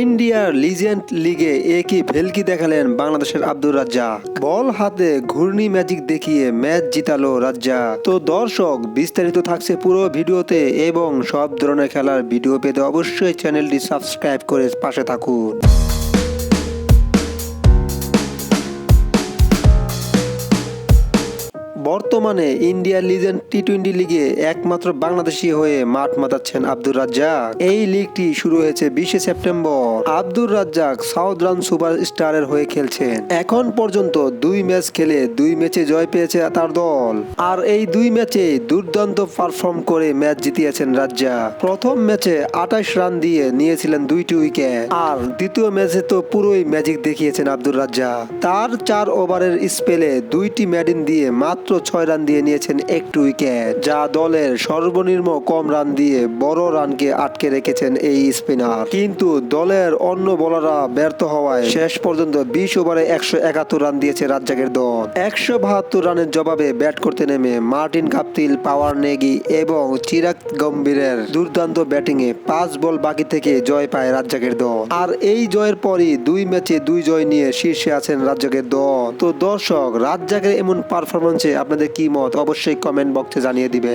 ইন্ডিয়ার লিজেন্ড লিগে একই ভেলকি দেখালেন বাংলাদেশের আব্দুর রাজ্জাক। বল হাতে ঘূর্ণি ম্যাজিক দেখিয়ে ম্যাচ জিতালো রাজ্জাক। তো দর্শক, বিস্তারিত থাকছে পুরো ভিডিওতে এবং সব ধরনের খেলার ভিডিও পেতে অবশ্যই চ্যানেলটি সাবস্ক্রাইব করে পাশে থাকুন। বর্তমানে ইন্ডিয়া লিজেন্ড টি টোয়েন্টি লিগে একমাত্র বাংলাদেশি হয়ে মাঠ মাতাচ্ছেন আব্দুর রাজ্জাক। এই লিগটি শুরু হয়েছে বিশে September. Abdur Razzak southern super স্টারের হয়ে খেলছেন। এখন পর্যন্ত দুই ম্যাচ খেলে দুই ম্যাচে জয় পেয়েছে তার দল। আর এই দুই ম্যাচে দুর্দান্ত পারফর্ম করে ম্যাচ জিতিয়েছেন রাজ্জাক। প্রথম ম্যাচে আঠাশ রান দিয়ে নিয়েছিলেন দুইটি উইকেট। আর দ্বিতীয় ম্যাচে তো পুরোই ম্যাজিক দেখিয়েছেন আব্দুর রাজ্জাক। তার চার ওভারের স্পেলে দুইটি ম্যাডিন দিয়ে মাত্র ছয় রান দিয়ে নিয়েছেন একটি উইকেট, যা দলের সর্বনিম্ন কম রান দিয়ে বড় রানকে আটকে রেখেছেন এই স্পিনার। কিন্তু দলের অন্য বোলাররা ব্যর্থ হওয়ায় শেষ পর্যন্ত বিশ ওভারে একশো একাত্তর রান দিয়েছে রাজ্জাকের দল। একশো বাহাত্তর রানের জবাবে ব্যাট করতে নেমে মার্টিন কাপ্তিল পাওয়ার নেগি এবং চিরাগ গম্ভীরের দুর্দান্ত ব্যাটিংয়ে পাঁচ বল বাকি থেকে জয় পায় রাজ্জাকের দল। আর এই জয়ের পরই দুই ম্যাচে দুই জয় নিয়ে শীর্ষে আছেন রাজ্জাকের দল। তো দর্শক, রাজ্জাকের এমন পারফরমেন্সে আপনাদের কি মত? অবশ্যই কমেন্ট বক্সে জানিয়ে দিবে।